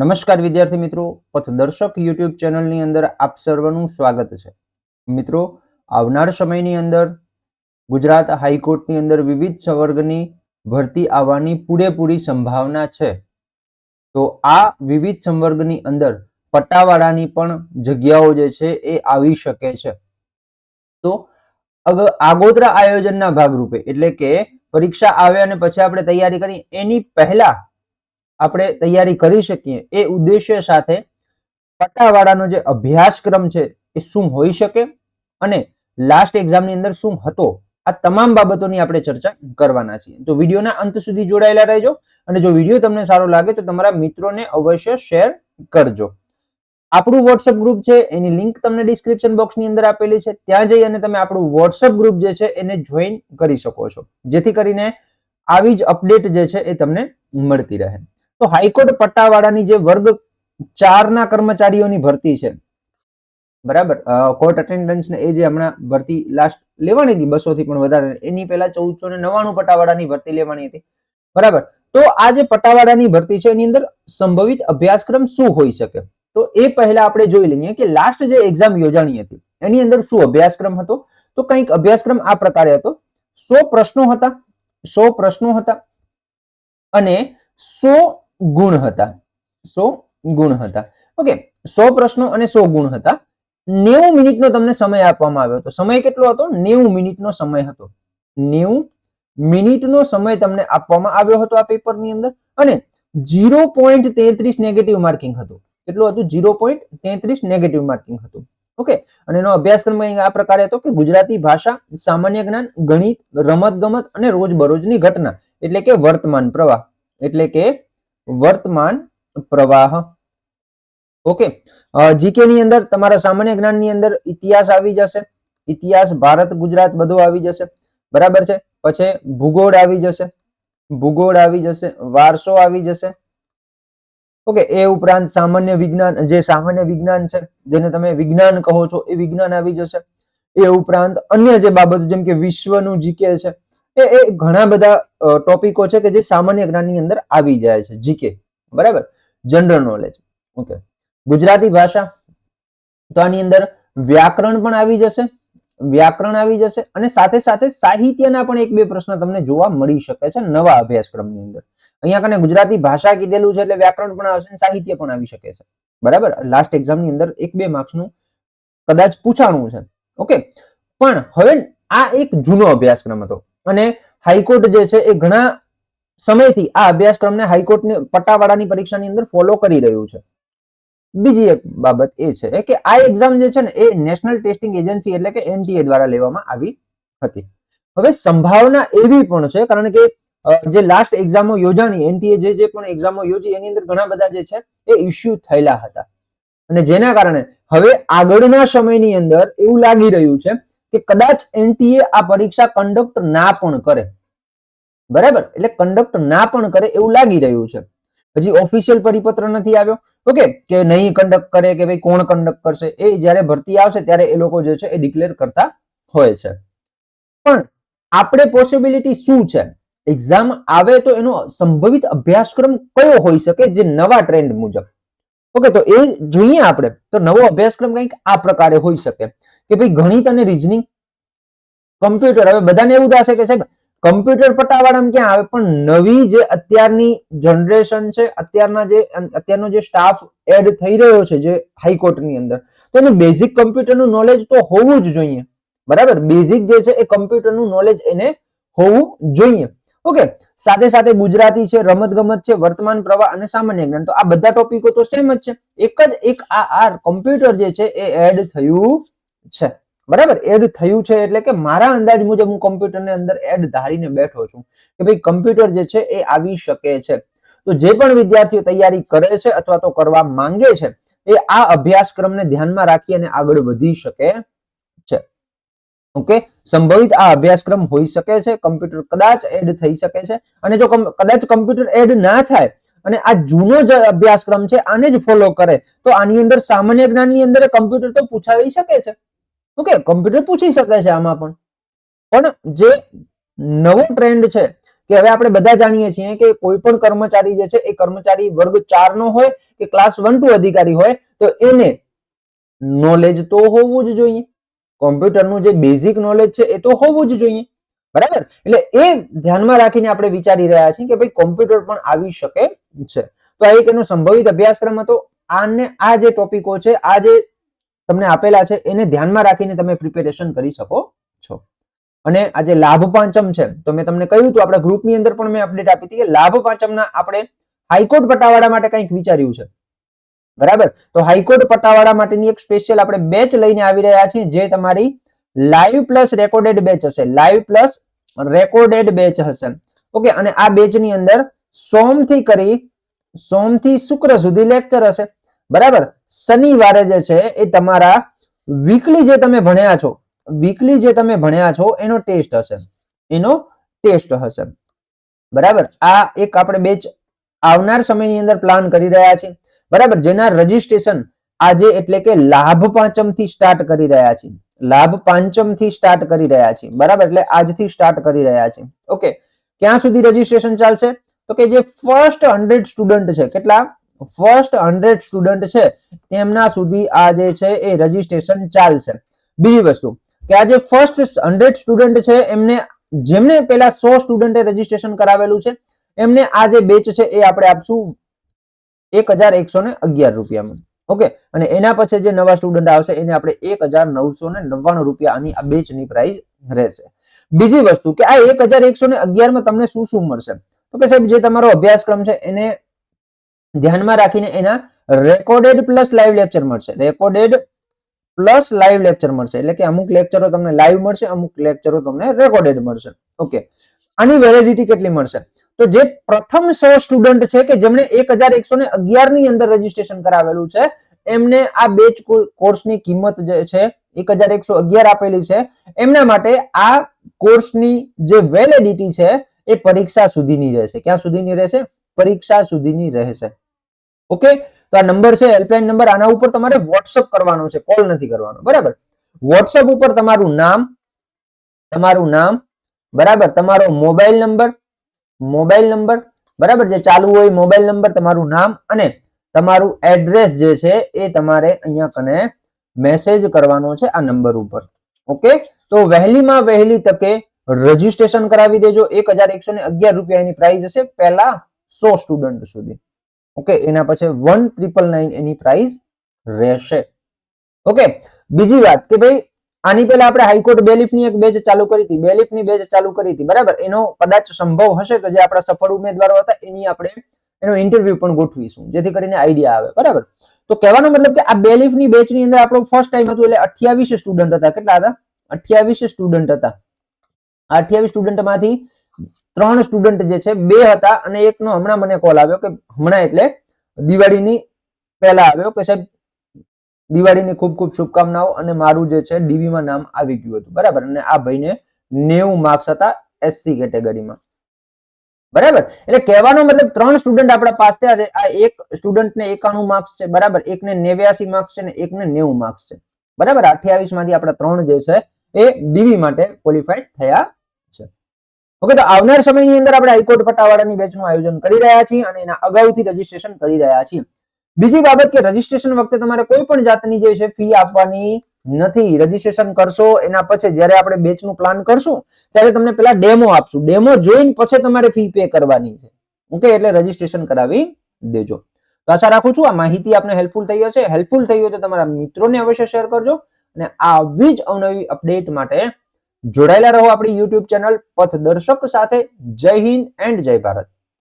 નમસ્કાર વિદ્યાર્થી મિત્રો, પથદર્શક યુટ્યુબ ચેનલની અંદર આપ સર્વનું સ્વાગત છે. મિત્રો, આવનાર સમયની અંદર ગુજરાત હાઈકોર્ટની અંદર વિવિધ સંવર્ગની ભરતી આવવાની પૂરેપૂરી સંભાવના છે. તો આ વિવિધ સંવર્ગની અંદર પટ્ટાવાળાની પણ જગ્યાઓ જે છે એ આવી શકે છે. તો આગોતરા આયોજનના ભાગરૂપે, એટલે કે પરીક્ષા આવે અને પછી આપણે તૈયારી કરી, એની પહેલા આપણે તૈયારી કરી શકીએ, એ ઉદ્દેશ્ય સાથે પટ્ટાવાળાનો જે અભ્યાસક્રમ છે એ શું હોઈ શકે અને લાસ્ટ એક્ઝામની અંદર શું હતો, આ તમામ બાબતોની આપણે ચર્ચા કરવાના છીએ. તો વિડીયોના અંત સુધી જોડાયેલા રહેજો અને જો વીડિયો તમને સારો લાગે તો તમારા મિત્રોને અવશ્ય શેર કરજો. આપણું વોટ્સઅપ ગ્રુપ છે, એની લિંક તમને ડિસ્ક્રિપ્શન બોક્સની અંદર આપેલી છે. ત્યાં જઈ અને તમે આપણું વોટ્સઅપ ગ્રુપ જે છે એને જોઈન કરી શકો છો. જેથી કરીને આવી જ અપડેટ જે છે એ તમને મળતી રહે. તો હાઈકોર્ટ પટ્ટાવાળાની જે વર્ગ ચારના કર્મચારીઓની ભરતી છે, બરાબર? કોર્ટ અટેન્ડન્સ ને એ જે હમણાં ભરતી લાસ્ટ લેવાની હતી, બસો થી પણ વધારે, એની પહેલા ચૌદસો ને નવાણું પટ્ટાવાળાની ભરતી લેવાની હતી, બરાબર? તો આ જે પટ્ટાવાળાની ભરતી છે, એની અંદર સંભવિત અભ્યાસક્રમ શું હોઈ શકે? તો એ પહેલા આપણે જોઈ લઈએ કે લાસ્ટ જે એક્ઝામ યોજાણી હતી, એની અંદર શું અભ્યાસક્રમ હતો? તો કંઈક અભ્યાસક્રમ આ પ્રકારે હતો. સો પ્રશ્નો હતા, સો પ્રશ્નો હતા, અને સો ગુણ હતા. સો ગુણ હતા. ઓકે સો પ્રશ્નો અને સો ગુણ હતા. નેવું મિનિટનો તમને સમય આપવામાં આવ્યો હતો. સમય કેટલો હતો? નેવું મિનિટનો સમય હતો. નેવું મિનિટનો સમય તમને આપવામાં આવ્યો હતો આ પેપરની અંદર. અને જીરો પોઈન્ટ તેત્રીસ નેગેટિવ માર્કિંગ હતું. કેટલું હતું? જીરો પોઈન્ટ તેત્રીસ નેગેટિવ માર્કિંગ હતું. ઓકે અને એનો અભ્યાસક્રમ આ પ્રકારે હતો કે ગુજરાતી ભાષા, સામાન્ય જ્ઞાન, ગણિત, રમત ગમત અને રોજબરોજની ઘટના, એટલે કે વર્તમાન પ્રવાહ, એટલે કે વર્તમાન પ્રવાહ. ઓકે. જીકે ની અંદર તમારા સામાન્ય જ્ઞાનની અંદર ઇતિહાસ આવી જશે. ઇતિહાસ, ભારત, ગુજરાત બધું આવી જશે. બરાબર છે? પછી ભૂગોળ આવી જશે. ભૂગોળ આવી જશે. વારસો આવી જશે. ઓકે, એ ઉપરાંત સામાન્ય વિજ્ઞાન, જે સામાન્ય વિજ્ઞાન છે, જેને તમે વિજ્ઞાન કહો છો, એ વિજ્ઞાન આવી જશે. એ ઉપરાંત અન્ય જે બાબતો, જેમ કે વિશ્વનું જીકે છે એ એ ઘણા બધા ટોપિકો છે કે જે સામાન્ય જ્ઞાનની અંદર આવી જાય છે. જીકે બરાબર? General knowledge okay. ગુજરાતી ભાષા, તો આની અંદર વ્યાકરણ પણ આવી જશે. વ્યાકરણ આવી જશે અને સાથે સાથે સાહિત્યના પણ એક બે પ્રશ્ન તમને જોવા મળી શકે છે નવા અભ્યાસક્રમની અંદર. અહીંયા કને ગુજરાતી ભાષા કીધેલું છે એટલે વ્યાકરણ પણ આવશે અને સાહિત્ય પણ આવી શકે છે. બરાબર? લાસ્ટ એક્ઝામની અંદર એક બે માર્ક્સનું કદાચ પૂછાણું છે. ઓકે. પણ હવે આ એક જૂનો અભ્યાસક્રમ હતો. અને હાઈકોર્ટ જે છે એ ઘણા સમયથી આ અભ્યાસક્રમને હાઈકોર્ટની પટ્ટાવાળાની પરીક્ષાની અંદર ફોલો કરી રહ્યું છે. બીજી એક બાબત એ છે કે આ એક્ઝામ જે છે ને એ નેશનલ ટેસ્ટિંગ એજન્સી એટલે કે એનટીએ દ્વારા લેવામાં આવી હતી. હવે સંભાવના એવી પણ છે કારણ કે જે લાસ્ટ એક્ઝામો યોજાણી એનટીએ જે જે પણ એક્ઝામો યોજી એની અંદર ઘણા બધા જે છે એ ઇસ્યુ થયેલા હતા. અને જેના કારણે હવે આગળના સમયની અંદર એવું લાગી રહ્યું છે કે કદાચ એનટીએ આ પરીક્ષા કન્ડક્ટ ના પણ કરે. બરાબર? એટલે કન્ડક્ટ ના પણ કરે એવું લાગી રહ્યું છે. હજી ઓફિશિયલ પરિપત્ર નથી આવ્યો. ઓકે, કે નહીં કન્ડક્ટ કરે કે ભાઈ કોણ કન્ડક્ટ કરશે, એ જ્યારે ભરતી આવશે ત્યારે એ લોકો જે છે એ ડિક્લેર કરતા હોય છે. પણ આપણે પોસિબિલિટી શું છે? એક્ઝામ આવે તો એનો સંભવિત અભ્યાસક્રમ કયો હોઈ શકે જે નવા ટ્રેન્ડ મુજબ? ઓકે, તો એ જોઈએ આપણે. તો નવો અભ્યાસક્રમ કંઈક આ પ્રકારે હોઈ શકે. કે ભાઈ ગણિત અને રીઝનિંગ કમ્પ્યુટર હવે બધાને એવું થશે કે સાહેબ કમ્પ્યુટર પટાવાળા ક્યાં આવે? પણ નવી જે અત્યારની જનરેશન છે, અત્યારના જે, અત્યારનો જે સ્ટાફ એડ થઈ રહ્યો છે જે હાઈકોર્ટની અંદર, તો એને બેઝિક કમ્પ્યુટરનું નોલેજ તો હોવું જ જોઈએ. બરાબર? બેઝિક જે છે એ કમ્પ્યુટરનું નોલેજ એને હોવું જોઈએ. ઓકે સાથે સાથે ગુજરાતી છે રમત ગમત છે, વર્તમાન પ્રવાહ અને સામાન્ય જ્ઞાન, તો આ બધા ટોપિકો તો સેમ જ છે. એક જ એક આ આ કમ્પ્યુટર જે છે એ એડ થયું છે. બરાબર? એડ થયું છે એટલે કે મારા અંદાજ મુજબ હું કમ્પ્યુટરને અંદર એડ ધારીને બેઠો છું કે ભાઈ કમ્પ્યુટર જે છે એ આવી શકે છે. તો જે પણ વિદ્યાર્થીઓ તૈયારી કરે છે અથવા તો કરવા માંગે છે, એ આ અભ્યાસક્રમને ધ્યાનમાં રાખી અને આગળ વધી શકે છે. ઓકે? સંભવિત આ અભ્યાસક્રમ હોઈ શકે છે, કમ્પ્યુટર કદાચ એડ થઈ શકે છે અને જો કદાચ કમ્પ્યુટર એડ ના થાય અને આ જૂનો જે અભ્યાસક્રમ છે આને જ ફોલો કરે, તો આની અંદર સામાન્ય જ્ઞાનની અંદર કમ્પ્યુટર તો પૂછાવી શકે છે. ઓકે કમ્પ્યુટર પૂછી શકે છે આમાં પણ. પણ જે નવો ટ્રેન્ડ છે, કે હવે આપણે બધા જાણીએ છીએ કે કોઈ પણ કર્મચારી જે છે, એ કર્મચારી વર્ગ ચાર નો હોય કે ક્લાસ વન ટુ અધિકારી હોય, તો એને નોલેજ તો હોવું જ જોઈએ. કોમ્પ્યુટરનું જે બેઝિક નોલેજ છે, એ તો હોવું જ જોઈએ. બરાબર? એટલે એ ધ્યાનમાં રાખીને આપણે વિચારી રહ્યા છીએ કે ભાઈ કોમ્પ્યુટર પણ આવી શકે છે. તો આ એક એનો સંભવિત અભ્યાસક્રમ હતો. આને આ જે ટોપિકો છે, આ જે તમને આપેલા છે, એને ધ્યાનમાં રાખીને તમે પ્રિપેરેશન કરી શકો છો. અને આ જે લાભ પાંચમ છે, તો મેં તમને કહ્યું હતું, આપણા ગ્રુપની અંદર પણ મેં અપડેટ આપી હતી કે લાભ પાંચમના આપણે હાઈકોર્ટ પટાવાળા માટે કંઈક વિચાર્યું છે. બરાબર? તો હાઈકોર્ટ પટાવાળા માટેની એક સ્પેશિયલ આપણે બેચ લઈને આવી રહ્યા છીએ, જે તમારી લાઈવ પ્લસ રેકોર્ડેડ બેચ હશે. લાઈવ પ્લસ રેકોર્ડેડ બેચ હશે. ઓકે અને આ બેચની અંદર સોમથી કરી, સોમથી શુક્ર સુધી લેક્ચર હશે. બરાબર? શનિવારે જે છે એ તમારા વીકલી જે તમે ભણ્યા છો વીકલી જે તમે ભણ્યા છો, એનો ટેસ્ટ હશે. એનો ટેસ્ટ હશે. બરાબર? આ એક આપણે બેચ આવનાર સમયની અંદર પ્લાન કરી રહ્યા છીએ. બરાબર? જેના રજીસ્ટ્રેશન આજે એટલે કે લાભ પાંચમથી સ્ટાર્ટ કરી રહ્યા છીએ. લાભ પાંચમથી સ્ટાર્ટ કરી રહ્યા છીએ. બરાબર? એટલે આજથી સ્ટાર્ટ કરી રહ્યા છીએ. ઓકે ક્યાં સુધી રજીસ્ટ્રેશન ચાલશે? તો કે જે ફર્સ્ટ હંડ્રેડ સ્ટુડન્ટ છે, કેટલા? ફર્સ્ટ હંડ્રેડ સ્ટુડન્ટ છે, તેમના સુધી આ જે છે એ રજીસ્ટ્રેશન ચાલશે. બીજી વસ્તુ, કે આ જે ફર્સ્ટ હંડ્રેડ સ્ટુડન્ટ છે, એમને જેમને પેલા સો સ્ટુડન્ટે રજીસ્ટ્રેશન કરાવેલું છે, એમને આ જે બેચ છે એ આપણે આપશું એક હજાર એકસો ને અગિયાર રૂપિયામાં. ઓકે? અને એના પછી જે નવા સ્ટુડન્ટ આવશે, એને આપણે એક હજાર નવસો ને નવ્વાણું રૂપિયાની આ બેચની પ્રાઇસ રહેશે. બીજી વસ્તુ, કે આ એક હજાર એકસો ને અગિયારમાં તમને શું શું મળશે? તો કે સાહેબ, જે તમારો અભ્યાસક્રમ છે, એને ધ્યાનમાં રાખીને એના રેકોર્ડેડ પ્લસ લાઈવ લેક્ચર મળશે. રેકોર્ડેડ પ્લસ લાઈવ લેક્ચર મળશે. એટલે કે અમુક લેક્ચરો તમને લાઈવ મળશે, અમુક લેક્ચરો તમને રેકોર્ડેડ મળશે. ઓકે આની વેલિડિટી કેટલી મળશે? તો જે પ્રથમ સો સ્ટુડન્ટ છે કે જેમણે એક હજાર એકસો ને અગિયારની અંદર રજીસ્ટ્રેશન કરાવેલું છે, એમને આ બેચ કોર્સની કિંમત જે છે એક હજાર એકસો અગિયાર આપેલી છે, એમના માટે આ કોર્સની જે વેલિડિટી છે, એ પરીક્ષા સુધીની રહેશે. ક્યાં સુધીની રહેશે? પરીક્ષા સુધીની રહેશે. ઓકે તો આ નંબર છે હેલ્પલાઇન નંબર આના ઉપર તમારે વોટ્સઅપ કરવાનો છે કોલ નથી કરવાનો. બરાબર? વોટ્સઅપ ઉપર તમારું નામ તમારું નામ, બરાબર? તમારો મોબાઈલ નંબર મોબાઈલ નંબર બરાબર? જે ચાલુ હોય મોબાઈલ નંબર તમારું નામ અને તમારું એડ્રેસ જે છે એ તમારે અહીંયા કને મેસેજ કરવાનો છે આ નંબર ઉપર. ઓકે તો વહેલીમાં વહેલી તકે રજીસ્ટ્રેશન કરાવી દેજો. એક હજાર એકસો ને અગિયાર રૂપિયાની પ્રાઇસ હશે. પહેલા સો સ્ટુડન્ટ સુધી. ઓકે એના પછી વન ટ્રિપલ નાઇન એની પ્રાઇસ રહેશે. ઓકે બીજી વાત કે ભાઈ, આની પહેલા આપણે હાઈકોર્ટ બેલીફની એક બેચ ચાલુ કરી હતી. બેલીફની બેચ ચાલુ કરી હતી, બરાબર? એનો કદાચ સંભવ હશે કે જે આપણા સફળ ઉમેદવારો હતા, એની આપણે એનો ઇન્ટરવ્યુ પણ ગોઠવીશું, જેથી કરીને આઈડિયા આવે, બરાબર? તો કહેવાનો મતલબ કે આ બેલીફની બેચની અંદર આપણો ફર્સ્ટ ટાઈમ હતું એટલે અઠ્યાવીસ સ્ટુડન્ટ હતા. કેટલા હતા? અઠ્યાવીસ સ્ટુડન્ટ હતા. આ અઠ્યાવીસ સ્ટુડન્ટમાંથી ત્રણ સ્ટુડન્ટ જે છે, બે હતા અને એકનો હમણાં મને કોલ આવ્યો કે હમણાં એટલે દિવાળીની પહેલા આવ્યો કે સાહેબ, દિવાળીની ખૂબ ખૂબ શુભકામનાઓ અને મારું જે છે, ડીવીમાં નામ આવી ગયું હતું. બરાબર? અને આ ભાઈને નેવું માર્ક્સ હતા એસસી કેટેગરીમાં બરાબર? એટલે કહેવાનો મતલબ ત્રણ સ્ટુડન્ટ આપણા પાસ થયા છે. આ એક સ્ટુડન્ટને એકાણું માર્ક્સ છે. બરાબર? એકને નેવ્યાસી માર્ક્સ છે ને એકને નેવું માર્ક્સ છે. બરાબર? અઠ્યાવીસમાંથી આપણા ત્રણ જે છે, એ ડીવી માટે ક્વોલિફાઈડ થયા ઓકે, તો આવનાર સમયની અંદર આપણે હાઈકોર્ટ પટ્ટાવાળાની બેચનું આયોજન કરી રહ્યા છીએ અને એના અગાઉથી રજીસ્ટ્રેશન કરી રહ્યા છીએ. બીજી બાબત કે રજીસ્ટ્રેશન વખતે તમારે કોઈ પણ જાતની જે છે ફી આપવાની નથી. રજીસ્ટ્રેશન કરશો, એના પછી જ્યારે આપણે બેચનું પ્લાન કરશું, ત્યારે તમને પેલા ડેમો આપશું. ડેમો જોઈને પછી તમારે ફી પે કરવાની છે. ઓકે, એટલે રજીસ્ટ્રેશન કરાવી દેજો. તો આશા રાખું છું આ માહિતી આપને હેલ્પફુલ થઈ હશે. હેલ્પફુલ થઈ હોય તો તમારા મિત્રોને અવશ્ય શેર કરજો. અને આવી જ અવનવી અપડેટ માટે જોડાયેલા રહો આપણી યુટ્યુબ ચેનલ પથ દર્શક સાથે. જય હિન્દ એન્ડ જય ભારત.